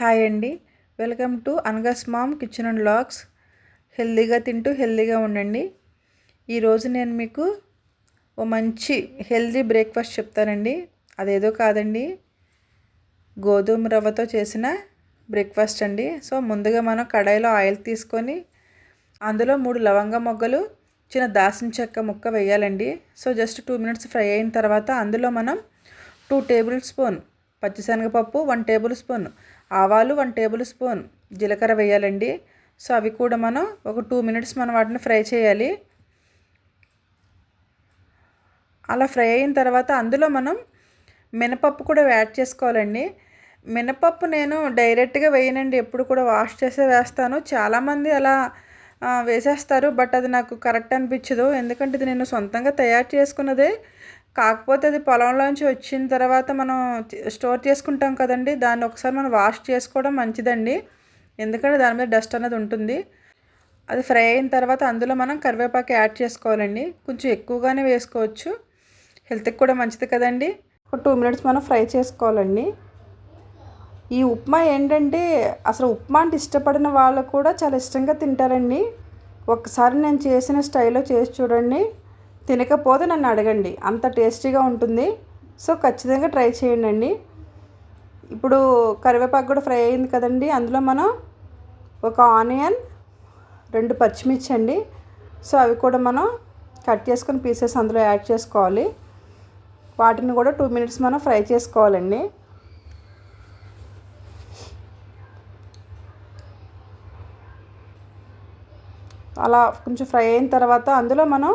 Hi అండి. Welcome to అనగస్ mom kitchen and లాగ్స్ హెల్దీగా తింటూ హెల్దీగా ఉండండి. ఈరోజు నేను మీకు ఓ మంచి హెల్దీ బ్రేక్ఫాస్ట్ చెప్తానండి. అదేదో కాదండి. గోధుమ రవ్వతో చేసిన బ్రేక్ఫాస్ట్ అండి. సో ముందుగా మనం కడాయిలో ఆయిల్ తీసుకొని అందులో మూడు లవంగ మొగ్గలు చిన్న దాసిన చెక్క ముక్క వేయాలండి. So just two minutes fry అయిన తర్వాత అందులో మనం టూ టేబుల్ స్పూన్ పచ్చిశనగపప్పు వన్ టేబుల్ స్పూన్ ఆవాలు వన్ టేబుల్ స్పూన్ జీలకర్ర వేయాలండి. సో అవి కూడా మనం ఒక టూ మినిట్స్ మనం వాటిని ఫ్రై చేయాలి. అలా ఫ్రై అయిన తర్వాత అందులో మనం మినపప్పు కూడా యాడ్ చేసుకోవాలండి. మినపప్పు నేను డైరెక్ట్గా వేయనండి ఎప్పుడు కూడా వాష్ చేసే వేస్తాను. చాలామంది అలా వేసేస్తారు బట్ అది నాకు కరెక్ట్ అనిపించదు. ఎందుకంటే ఇది నేను సొంతంగా తయారు చేసుకున్నదే. కాకపోతే అది పొలంలోంచి వచ్చిన తర్వాత మనం స్టోర్ చేసుకుంటాం కదండి. దాన్ని ఒకసారి మనం వాష్ చేసుకోవడం మంచిదండి. ఎందుకంటే దాని మీద డస్ట్ అనేది ఉంటుంది. అది ఫ్రై అయిన తర్వాత అందులో మనం కరివేపాకు యాడ్ చేసుకోవాలండి. కొంచెం ఎక్కువగానే వేసుకోవచ్చు. హెల్త్కి కూడా మంచిది కదండి. ఒక టూ మినిట్స్ మనం ఫ్రై చేసుకోవాలండి. ఈ ఉప్మా ఏంటంటే అసలు ఉప్మా అంటే ఇష్టపడిన వాళ్ళు కూడా చాలా ఇష్టంగా తింటారండి. ఒకసారి నేను చేసిన స్టైల్లో చేసి చూడండి. తినకపోతే నన్ను అడగండి. అంత టేస్టీగా ఉంటుంది. సో ఖచ్చితంగా ట్రై చేయండి ఇప్పుడు కరివేపాకు కూడా ఫ్రై అయింది కదండి. అందులో మనం ఒక ఆనియన్ రెండు పచ్చిమిర్చి అండి. సో అవి కూడా మనం కట్ చేసుకుని పీసెస్ అందులో యాడ్ చేసుకోవాలి. వాటిని కూడా టూ మినిట్స్ మనం ఫ్రై చేసుకోవాలండి. అలా కొంచెం ఫ్రై అయిన తర్వాత అందులో మనం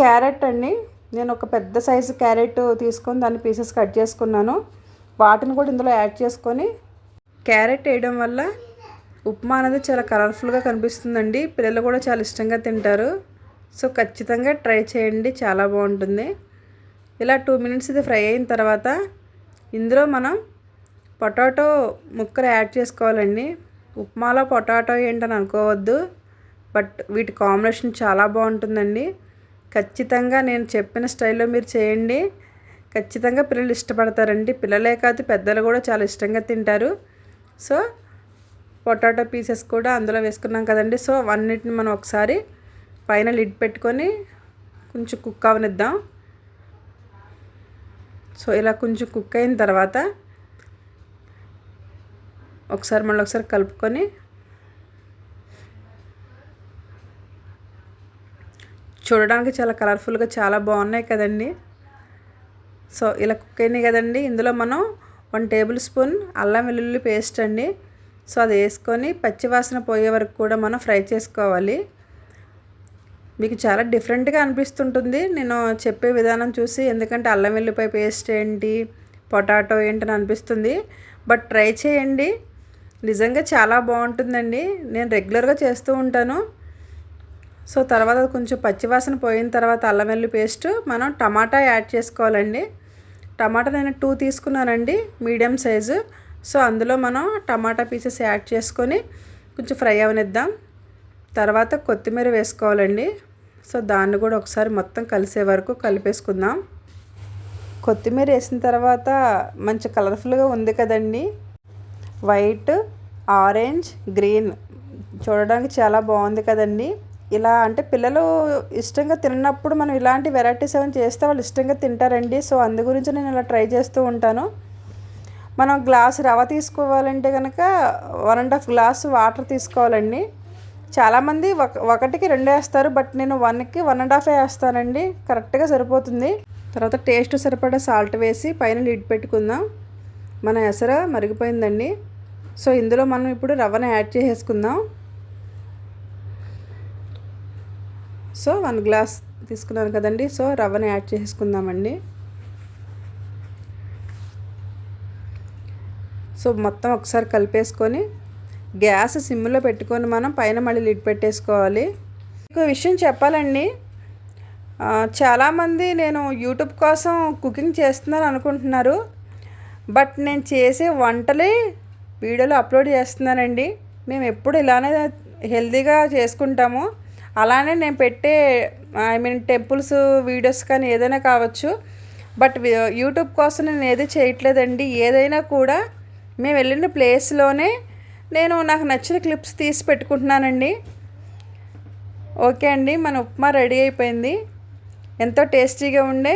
క్యారెట్ అండి. నేను ఒక పెద్ద సైజు క్యారెట్ తీసుకొని దాన్ని పీసెస్ కట్ చేసుకున్నాను. వాటిని కూడా ఇందులో యాడ్ చేసుకొని క్యారెట్ వేయడం వల్ల ఉప్మా అనేది చాలా కలర్ఫుల్గా కనిపిస్తుందండి. పిల్లలు కూడా చాలా ఇష్టంగా తింటారు. సో ఖచ్చితంగా ట్రై చేయండి. చాలా బాగుంటుంది. ఇలా టూ మినిట్స్ ఇది ఫ్రై అయిన తర్వాత ఇందులో మనం పొటాటో ముక్కలు యాడ్ చేసుకోవాలండి. ఉప్మాలో పొటాటో ఏంటని అనుకోవద్దు. బట్ వీటి కాంబినేషన్ చాలా బాగుంటుందండి. ఖచ్చితంగా నేను చెప్పిన స్టైల్లో మీరు చేయండి. ఖచ్చితంగా పిల్లలు ఇష్టపడతారండి. పిల్లలే కాదు పెద్దలు కూడా చాలా ఇష్టంగా తింటారు. సో పొటాటో పీసెస్ కూడా అందులో వేసుకున్నాం కదండి. సో అన్నిటిని మనం ఒకసారి పైన లిడ్ పెట్టుకొని కొంచెం కుక్ అవనిద్దాం. సో ఇలా కొంచెం కుక్ అయిన తర్వాత ఒకసారి మళ్ళీ ఒకసారి కలుపుకొని చూడడానికి చాలా కలర్ఫుల్గా చాలా బాగున్నాయి కదండి. సో ఇలా కుక్ అయినాయి కదండి. ఇందులో మనం వన్ టేబుల్ స్పూన్ అల్లం వెల్లుల్లి పేస్ట్ అండి. సో అది వేసుకొని పచ్చివాసన పోయే వరకు కూడా మనం ఫ్రై చేసుకోవాలి. మీకు చాలా డిఫరెంట్గా అనిపిస్తుంటుంది. నేను చెప్పే విధానం చూసి ఎందుకంటే అల్లం వెల్లిపాయ పేస్ట్ ఏంటి పొటాటో ఏంటని అనిపిస్తుంది. బట్ ట్రై చేయండి. నిజంగా చాలా బాగుంటుందండి. నేను రెగ్యులర్గా చేస్తూ ఉంటాను. సో తర్వాత కొంచెం పచ్చివాసన పోయిన తర్వాత అల్లం వెల్లి పేస్ట్ మనం టమాటా యాడ్ చేసుకోవాలండి. టమాటా నేను టూ తీసుకున్నానండి మీడియం సైజు. సో అందులో మనం టమాటా పీసెస్ యాడ్ చేసుకొని కొంచెం ఫ్రై అవనిద్దాం. తర్వాత కొత్తిమీర వేసుకోవాలండి. సో దాన్ని కూడా ఒకసారి మొత్తం కలిసే వరకు కలిపేసుకుందాం. కొత్తిమీర వేసిన తర్వాత మంచి కలర్ఫుల్గా ఉంది కదండి. White orange green. చూడడానికి చాలా బాగుంది కదండి. ఇలా అంటే పిల్లలు ఇష్టంగా తిన్నప్పుడు మనం ఇలాంటి వెరైటీస్ ఏమైనా చేస్తే వాళ్ళు ఇష్టంగా తింటారండి. సో అందు గురించి నేను ఇలా ట్రై చేస్తూ ఉంటాను. మనం గ్లాస్ రవ తీసుకోవాలంటే కనుక one and half glass water తీసుకోవాలండి. చాలామంది ఒక ఒకటికి రెండు వేస్తారు బట్ నేను వన్కి వన్ అండ్ హాఫ్ వేస్తానండి. కరెక్ట్గా సరిపోతుంది. తర్వాత టేస్ట్ సరిపడా సాల్ట్ వేసి పైన లిడ్ పెట్టుకుందాం. మన ఎసర మరిగిపోయిందండి. సో ఇందులో మనం ఇప్పుడు రవ్వను యాడ్ చేసేసుకుందాం. సో వన్ గ్లాస్ తీసుకున్నాను కదండి. సో రవ్వని యాడ్ చేసుకుందామండి. సో మొత్తం ఒకసారి కలిపేసుకొని గ్యాస్ సిమ్లో పెట్టుకొని మనం పైన మళ్ళీ లిడ్ పెట్టేసుకోవాలి. ఇంకో విషయం చెప్పాలండి. చాలామంది నేను యూట్యూబ్ కోసం కుకింగ్ చేస్తున్నాను అనుకుంటున్నారు. బట్ నేను చేసే వంటలే వీడియోలో అప్లోడ్ చేస్తున్నానండి. మేము ఎప్పుడు ఇలానే హెల్తీగా చేసుకుంటాము. అలానే నేను పెట్టే ఐ మీన్ టెంపుల్స్ వీడియోస్ కానీ ఏదైనా కావచ్చు. బట్ యూట్యూబ్ uh, కోసం నేను ఏది చేయట్లేదండి. ఏదైనా కూడా మేము వెళ్ళిన ప్లేస్లోనే నేను నాకు నచ్చిన క్లిప్స్ తీసి పెట్టుకుంటున్నానండి. ఓకే అండి మన ఉప్మా రెడీ అయిపోయింది. ఎంతో టేస్టీగా ఉండే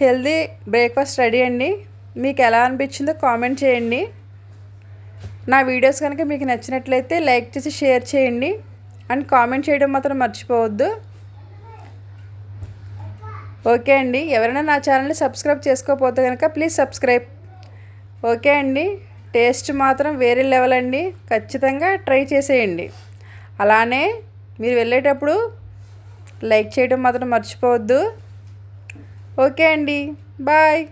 హెల్దీ బ్రేక్ఫాస్ట్ రెడీ అండి. మీకు ఎలా అనిపించిందో కామెంట్ చేయండి. నా వీడియోస్ కనుక మీకు నచ్చినట్లయితే లైక్ చేసి షేర్ చేయండి. అండ్ కామెంట్ చేయడం మాత్రం మర్చిపోవద్దు. ఓకే అండి. ఎవరైనా నా ఛానల్ని సబ్స్క్రైబ్ చేసుకోకపోతే కనుక ప్లీజ్ సబ్స్క్రైబ్. ఓకే అండి. టేస్ట్ మాత్రం వేరే లెవెల్ అండి. ఖచ్చితంగా ట్రై చేసేయండి. అలానే మీరు వెళ్ళేటప్పుడు లైక్ చేయడం మాత్రం మర్చిపోవద్దు. ఓకే అండి. బాయ్.